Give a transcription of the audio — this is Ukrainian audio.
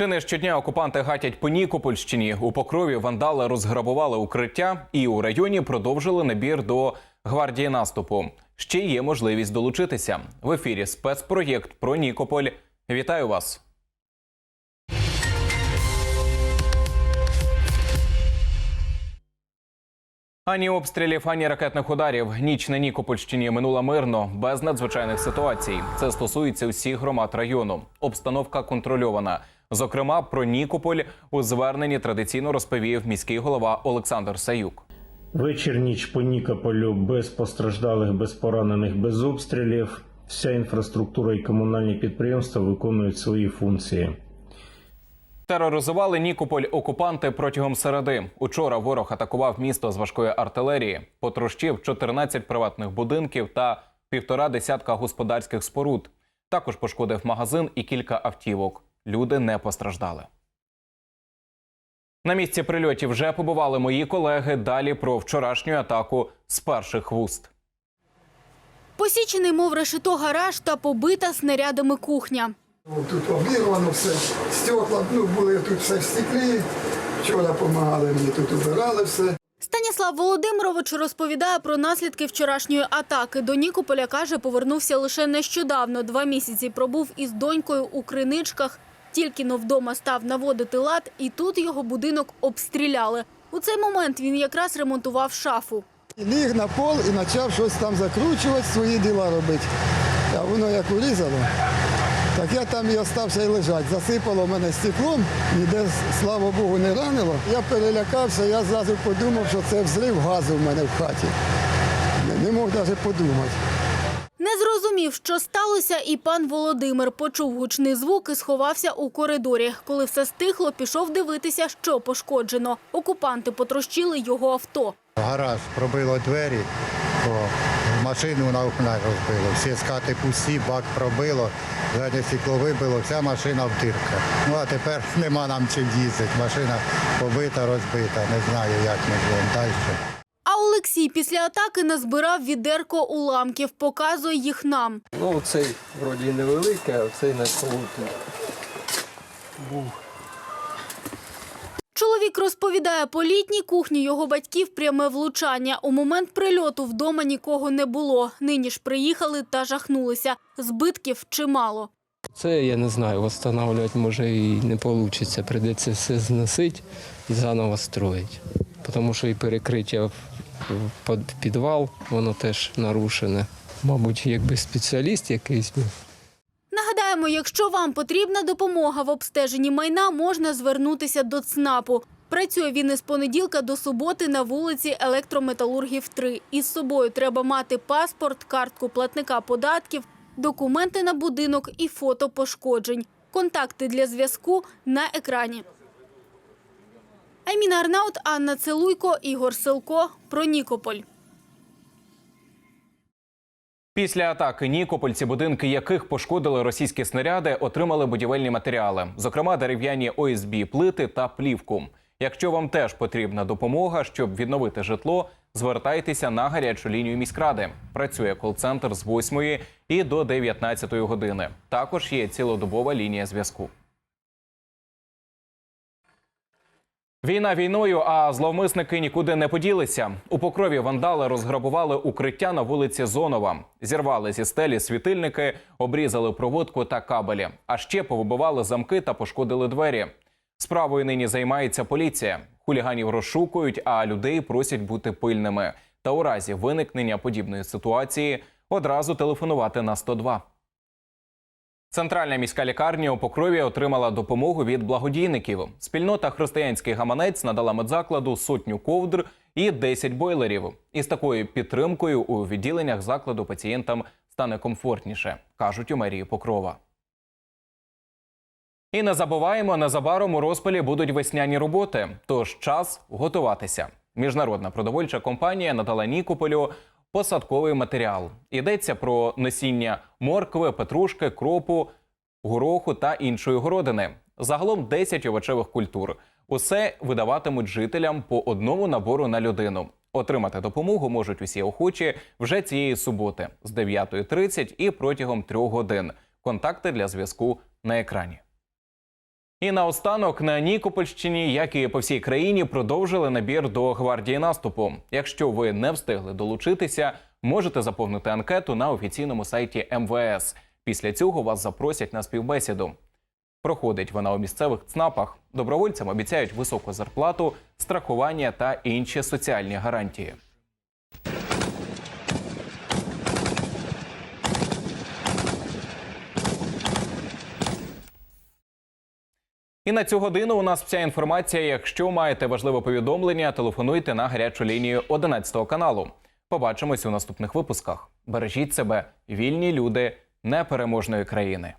Чи не щодня окупанти гатять по Нікопольщині? У Покрові вандали розграбували укриття і у районі продовжили набір до гвардії наступу. Ще є можливість долучитися. В ефірі спецпроєкт про Нікополь. Вітаю вас. Ані обстрілів, ані ракетних ударів. Ніч на Нікопольщині минула мирно, без надзвичайних ситуацій. Це стосується усіх громад району. Обстановка контрольована. Зокрема, про Нікополь у зверненні традиційно розповів міський голова Олександр Саюк. Вечір ніч по Нікополю без постраждалих, без поранених, без обстрілів. Вся інфраструктура і комунальні підприємства виконують свої функції. Тероризували Нікополь окупанти протягом середи. Учора ворог атакував місто з важкої артилерії, потрощив 14 приватних будинків та півтора десятка господарських споруд. Також пошкодив магазин і кілька автівок. Люди не постраждали. На місці прильотів вже побували мої колеги. Далі про вчорашню атаку з перших вуст. Посічений, мов решето гараж та побита снарядами кухня. Тут обірвано все, стекла, ну були тут все в стеклі. Вчора допомагали мені тут убирали все. Станіслав Володимирович розповідає про наслідки вчорашньої атаки. До Нікополя, каже, повернувся лише нещодавно. Два місяці пробув із донькою у криничках. Тільки но вдома став наводити лад, і тут його будинок обстріляли. У цей момент він якраз ремонтував шафу. Ліг на пол і почав щось там закручувати, свої діла робити. А воно як урізало, так я там і остався і лежати. Засипало мене стеклом, ніде, слава Богу, не ранило. Я перелякався, я зразу подумав, що це взрив газу в мене в хаті. Не мог навіть подумати. Не зрозумів, що сталося, і пан Володимир почув гучний звук і сховався у коридорі. Коли все стихло, пішов дивитися, що пошкоджено. Окупанти потрощили його авто. Гараж пробило двері, то машину на окнах розбило. Всі скати пусті, бак пробило, заднє стекло вибило, вся машина в дирках. Ну а тепер нема нам чим їздити. Машина побита, розбита. Не знаю, як ми будемо далі. Олексій після атаки назбирав відерко уламків, показує їх нам. Ну, цей вроді невеликий, а цей найколотий. Був. Чоловік розповідає, по літній кухні його батьків пряме влучання. У момент прильоту вдома нікого не було. Нині ж приїхали та жахнулися. Збитків чимало. Це я не знаю, встановлювати може і не вийде. Прийдеться все зносити і заново строїти. Тому що і перекриття підвал, воно теж нарушене. Мабуть, якби спеціаліст якийсь був. Нагадаємо, якщо вам потрібна допомога в обстеженні майна, можна звернутися до ЦНАПу. Працює він із понеділка до суботи на вулиці Електрометалургів 3. Із собою треба мати паспорт, картку платника податків, документи на будинок і фото пошкоджень. Контакти для зв'язку на екрані. Айміна Арнаут, Анна Целуйко, Ігор Силко. Про Нікополь. Після атаки Нікопольці, будинки яких пошкодили російські снаряди, отримали будівельні матеріали, зокрема дерев'яні ОСБ, плити та плівку. Якщо вам теж потрібна допомога, щоб відновити житло, звертайтеся на гарячу лінію міськради. Працює кол-центр з 8 і до 19 години. Також є цілодобова лінія зв'язку. Війна війною, а зловмисники нікуди не поділися. У покрові вандали розграбували укриття на вулиці Зонова, зірвали зі стелі світильники, обрізали проводку та кабелі. А ще повибивали замки та пошкодили двері. Справою нині займається поліція. Хуліганів розшукують, а людей просять бути пильними. Та у разі виникнення подібної ситуації одразу телефонувати на 102. Центральна міська лікарня у Покрові отримала допомогу від благодійників. Спільнота Християнський гаманець надала медзакладу сотню ковдр і 10 бойлерів. Із такою підтримкою у відділеннях закладу пацієнтам стане комфортніше, кажуть у мерії Покрова. І не забуваємо, незабаром у розпалі будуть весняні роботи. Тож час готуватися. Міжнародна продовольча компанія надала Нікополю посадковий матеріал. Йдеться про насіння моркви, петрушки, кропу, гороху та іншої городини. Загалом 10 овочевих культур. Усе видаватимуть жителям по одному набору на людину. Отримати допомогу можуть усі охочі вже цієї суботи з 9.30 і протягом трьох годин. Контакти для зв'язку на екрані. І наостанок на Нікопольщині, як і по всій країні, продовжили набір до гвардії наступу. Якщо ви не встигли долучитися, можете заповнити анкету на офіційному сайті МВС. Після цього вас запросять на співбесіду. Проходить вона у місцевих ЦНАПах. Добровольцям обіцяють високу зарплату, страхування та інші соціальні гарантії. І на цю годину у нас вся інформація. Якщо маєте важливе повідомлення, телефонуйте на гарячу лінію 11 каналу. Побачимось у наступних випусках. Бережіть себе, вільні люди непереможної країни.